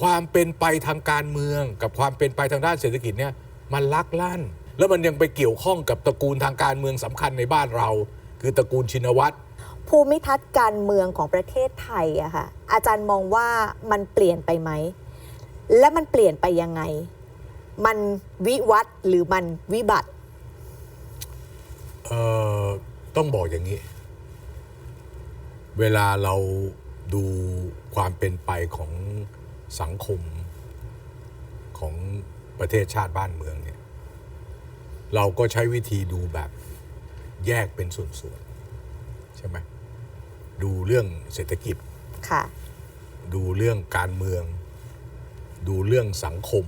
ความเป็นไปทางการเมือง กับความเป็นไปทางด้านเศรษฐกิจเนี่ยมันลักลั่น แล้วมันยังไปเกี่ยวข้องกับตระกูลทางการเมืองสำคัญในบ้านเรา คือตระกูลชินวัตร ภูมิทัศน์การเมืองของประเทศไทยอะค่ะอาจารย์มองว่ามันเปลี่ยนไปไหม และมันเปลี่ยนไปยังไง มันวิวัฒน์หรือมันวิบัติ เอ่อต้องบอกอย่างนี้ เวลาเราดูความเป็นไปของ สังคมของประเทศชาติบ้านเมืองเนี่ยเราก็ใช้วิธีดูแบบแยกเป็นส่วนๆใช่ไหมดูเรื่องเศรษฐกิจค่ะดูเรื่องการเมือง ดูเรื่องสังคม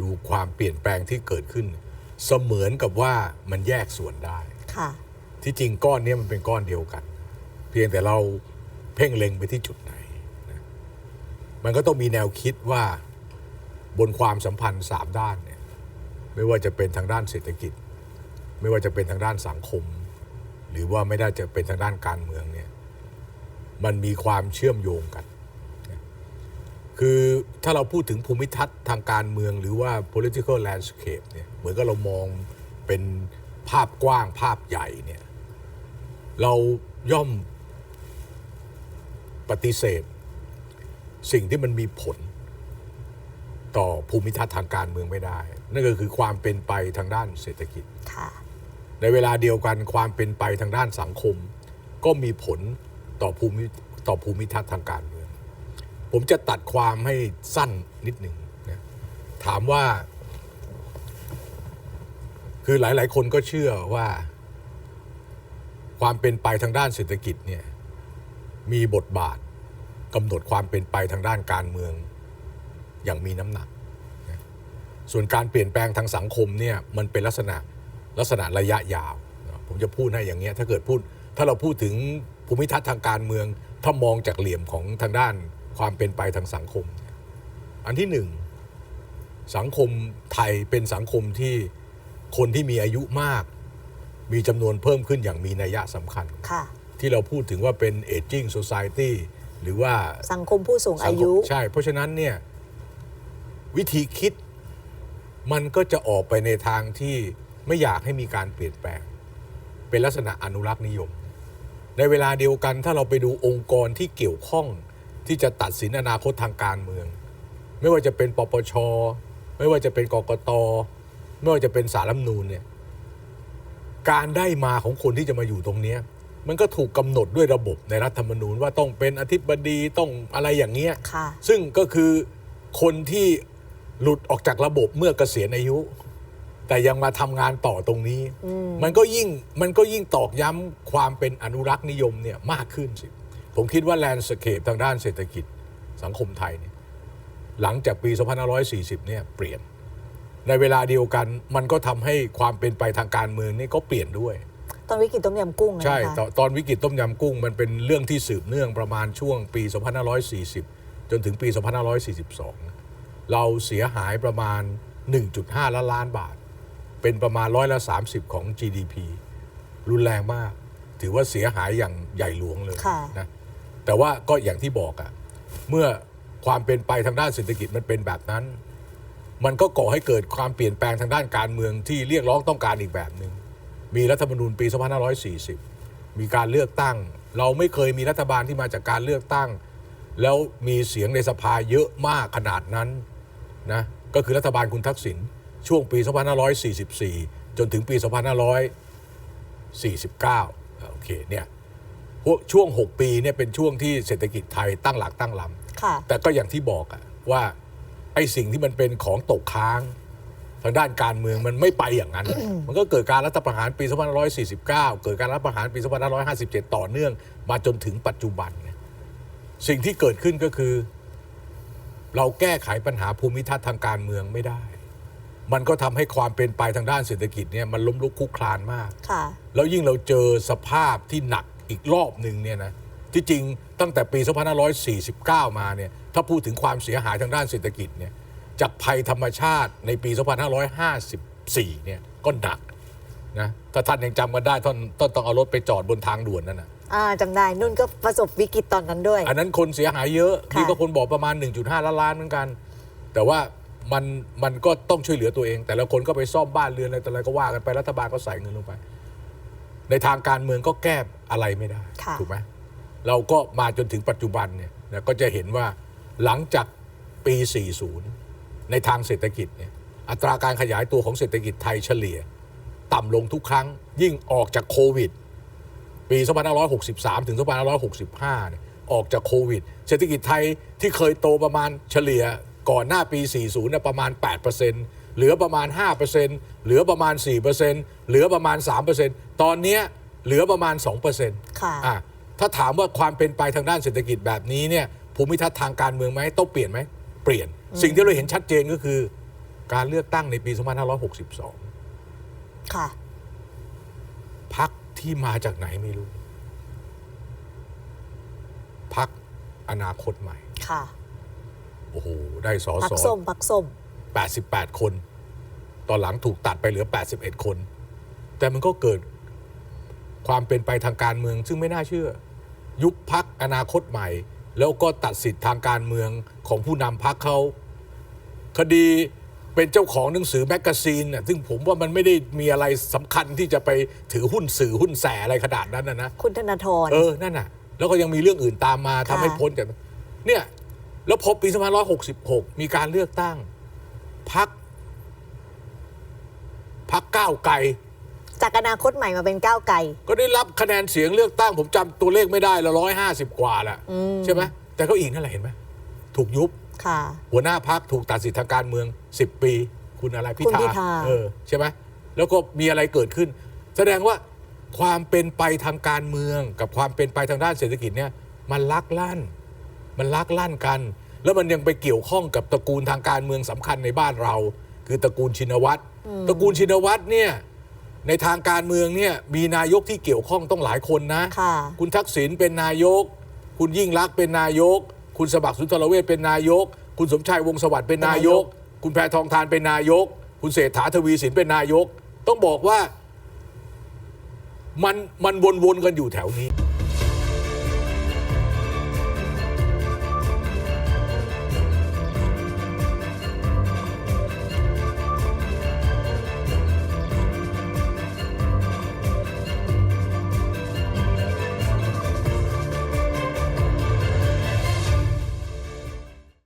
ดูความเปลี่ยนแปลงที่เกิดขึ้น เสมือนกับว่ามันแยกส่วนได้ค่ะที่จริงก้อนเนี้มันเป็นก้อนเดียวกัน เพียงแต่เราเพ่งเล็งไปที่จุดไหนนะ มันก็ต้องมีแนวคิดว่าบนความสัมพันธ์สามด้านเนี่ยไม่ว่าจะเป็นทางด้านเศรษฐกิจ ไม่ว่าจะเป็นทางด้านสังคม หรือว่าไม่ได้จะเป็นทางด้านการเมืองเนี่ยมันมีความเชื่อมโยงกัน คือถ้าเราพูดถึงภูมิทัศน์ทางการเมือง หรือว่า political landscape เนี่ยเหมือนกับเรามองเป็นภาพกว้างภาพใหญ่เนี่ยเราย่อมปฏิเสธ สิ่งที่มันมีผล ต่อภูมิทัศน์ทางการเมืองไม่ได้ นั่นก็คือความเป็นไปทางด้านเศรษฐกิจค่ะในเวลาเดียวกันความเป็นไปทางด้านสังคม ก็มีผลต่อภูมิต่อภูมิทัศน์ทางการเมือง ผมจะตัดความให้สั้นนิดหนึ่งนะถามว่า คือหลาย ๆ คนก็เชื่อว่า ความเป็นไปทางด้านเศรษฐกิจเนี่ยมีบทบาท กำหนดความเป็นไปทางด้านการเมืองอย่างมีน้ำหนักนะส่วนการเปลี่ยนแปลงทางสังคมเนี่ยมันเป็นลักษณะลักษณะระยะยาวนะผมจะพูดให้อย่างเงี้ยถ้าเกิดพูดถ้าเราพูดถึงภูมิทัศน์ทางการเมือง ถ้ามองจากเหลี่ยมของทางด้านความเป็นไปทางสังคมเนี่ยอันที่หนึ่งสังคมไทยเป็นสังคมที่คนที่มีอายุมาก มีจำนวนเพิ่มขึ้นอย่างมีนัยสำคัญค่ะที่เราพูดถึงว่าเป็น aging society หรือว่าสังคมผู้สูงอายุสังคมใช่ เพราะฉะนั้นเนี่ยวิธีคิดมันก็จะออกไปในทางที่ไม่อยากให้มีการเปลี่ยนแปลง เป็นลักษณะอนุรักษ์นิยม ในเวลาเดียวกันถ้าเราไปดูองค์กรที่เกี่ยวข้องที่จะตัดสินอนาคตทางการเมือง ไม่ว่าจะเป็นปปช ไม่ว่าจะเป็นกกต ไม่ว่าจะเป็นสารรัฐธรรมนูญเนี่ยการได้มาของคนที่จะมาอยู่ตรงเนี้ย มันก็ถูกกำหนดด้วยระบบในรัฐธรรมนูญว่าต้องเป็นอธิบดีต้องอะไรอย่างเงี้ยค่ะซึ่งก็คือคนที่หลุดออกจากระบบเมื่อเกษียณอายุ แต่ยังมาทำงานต่อตรงนี้อืมมันก็ยิ่งมันก็ยิ่งตอกย้ำความเป็นอนุรักษ์นิยมเนี่ยมากขึ้นสิ ผมคิดว่าแลนด์สเคปทางด้านเศรษฐกิจสังคมไทยเนี่ยหลังจากปี 2540 เนี่ยเปลี่ยน ในเวลาเดียวกันมันก็ทำให้ความเป็นไปทางการเมืองนี่ก็เปลี่ยนด้วย ตอนวิกฤตต้มยำกุ้งอะใช่นะคะตอนตอนวิกฤตต้มยำกุ้งมันเป็นเรื่องที่สืบเนื่องประมาณช่วงปี 2540 จนถึงปี 2542 เราเสียหายประมาณ 1.5 ล้านล้านบาท เป็นประมาณร้อยละ30 ของ GDP รุนแรงมาก ถือว่าเสียหายอย่างใหญ่หลวงเลยค่ะนะแต่ว่าก็อย่างที่บอกอะเมื่อความเป็นไปทางด้านเศรษฐกิจมันเป็นแบบนั้น มันก็ก่อให้เกิดความเปลี่ยนแปลงทางด้านการเมืองที่เรียกร้องต้องการอีกแบบหนึ่ง มีรัฐธรรมนูญปี 2540 มีการเลือกตั้ง เราไม่เคยมีรัฐบาลที่มาจากการเลือกตั้ง แล้วมีเสียงในสภาเยอะมากขนาดนั้นนะก็คือรัฐบาลคุณทักษิณช่วงปี 2544 จนถึงปี 2549 โอเคเนี่ยพวกช่วง 6 ปีเนี่ยเป็นช่วงที่เศรษฐกิจไทยตั้งหลักตั้งลำค่ะแต่ก็อย่างที่บอกอะว่าไอ้สิ่งที่มันเป็นของตกค้าง ทางด้านการเมืองมันไม่ไปอย่างนั้น มันก็เกิดการรัฐประหารปี 2549 เกิดการรัฐประหารปี 2557 ต่อเนื่อง มาจนถึงปัจจุบันเนี่ยสิ่งที่เกิดขึ้นก็คือ เราแก้ไขปัญหาภูมิทัศน์ทางการเมืองไม่ได้ มันก็ทำให้ความเป็นไปทางด้านเศรษฐกิจเนี่ยมันล้มลุกคลุกคลานมากค่ะแล้วยิ่งเราเจอสภาพที่หนักอีกรอบหนึ่งเนี่ยนะ ที่จริงตั้งแต่ปี 2549 มาเนี่ย ถ้าพูดถึงความเสียหายทางด้านเศรษฐกิจเนี่ย จากภัยธรรมชาติในปี 2554 เนี่ยก็หนักนะถ้าท่านยังจำกันได้ท่านต้องต้องเอารถไปจอดบนทางด่วนนั่นนะอ่าจำได้นุ่นก็ประสบวิกฤตตอนนั้นด้วย อันนั้นคนเสียหายเยอะค่ะนี่ก็คนบอกประมาณ 1.5 ล้านล้านเหมือนกัน แต่ว่ามันมันก็ต้องช่วยเหลือตัวเอง แต่ละคนก็ไปซ่อมบ้านเรือนอะไรแต่อะไรก็ว่ากันไปรัฐบาลก็ใส่เงินลงไป ในทางการเมืองก็แก้อะไรไม่ได้ค่ะถูกไหมเราก็มาจนถึงปัจจุบันเนี่ยนะก็จะเห็นว่าหลังจากปี 40 ในทางเศรษฐกิจเนี่ยอัตราการขยายตัวของเศรษฐกิจไทยเฉลี่ย ต่ำลงทุกครั้งยิ่งออกจากโควิด ปี2563 ถึง2565เนี่ยออกจากโควิด เศรษฐกิจไทยที่เคยโตประมาณเฉลี่ยก่อนหน้าปี 40เนี่ยประมาณ 8%เหลือประมาณ 5%เหลือประมาณ 4%เหลือประมาณ 3%ตอนเนี้ยเหลือประมาณ 2%ค่ะอะถ้าถามว่าความเป็นไปทางด้านเศรษฐกิจแบบนี้เนี่ยภูมิทัศน์ทางการเมืองไหมต้องเปลี่ยนไหม เปลี่ยน สิ่งที่เราเห็นชัดเจนก็คือ การเลือกตั้งในปี 2562 ค่ะ พักที่มาจากไหนไม่รู้ พักอนาคตใหม่ ค่ะ โอ้โห ได้สอพักสอส้มพักส้ม 88 คน ตอนหลังถูกตัดไปเหลือ 81 คน แต่มันก็เกิดความเป็นไปทางการเมือง ซึ่งไม่น่าเชื่อ ยุบพักอนาคตใหม่ แล้วก็ตัดสิทธิ์ทางการเมืองของผู้นำพักเขา คดีเป็นเจ้าของหนังสือแมกกาซีนน่ะซึ่งผมว่ามันไม่ได้มีอะไรสำคัญที่จะไปถือหุ้นสื่อหุ้นแสอะไรขนาดนั้นนะนะ คุณธนาธร เออ นั่นน่ะ แล้วก็ยังมีเรื่องอื่นตามมาทำให้พ้นจากเนี่ย แล้วพอปี2566 มีการเลือกตั้ง พัก พักก้าวไกล จากอนาคตใหม่มาเป็นก้าวไกล ก็ได้รับคะแนนเสียงเลือกตั้ง ผมจำตัวเลขไม่ได้ละร้อยห้าสิบกว่าแหละอืมใช่ไหมแต่ก็อีกนั่นแหละเห็นไหมถูกยุบ ค่ะ หัวหน้าพักถูกตัดสิทธิทางการเมือง 10 ปี คุณอะไรพิคุณธาพิธา เออใช่ไหมแล้วก็มีอะไรเกิดขึ้น แสดงว่าความเป็นไปทางการเมืองกับความเป็นไปทางด้านเศรษฐกิจเนี่ยมันลักลั่น มันลักลั่นกัน แล้วมันยังไปเกี่ยวข้องกับตระกูลทางการเมืองสำคัญในบ้านเรา คือตระกูลชินวัตรตระกูลชินวัตรเนี่ยในทางการเมืองเนี่ยมีนายกที่เกี่ยวข้องต้องหลายคนนะ ค่ะ คุณทักษิณเป็นนายก คุณยิ่งรักษณ์เป็นนายก คุณสมัครสุนทรเวชเป็นนายก คุณสมชายวงศ์สวัสดิ์เป็นนายก คุณแพทองทานเป็นนายก คุณเศรษฐาทวีสินเป็นนายก ต้องบอกว่ามันมันวนๆกันอยู่แถวนี้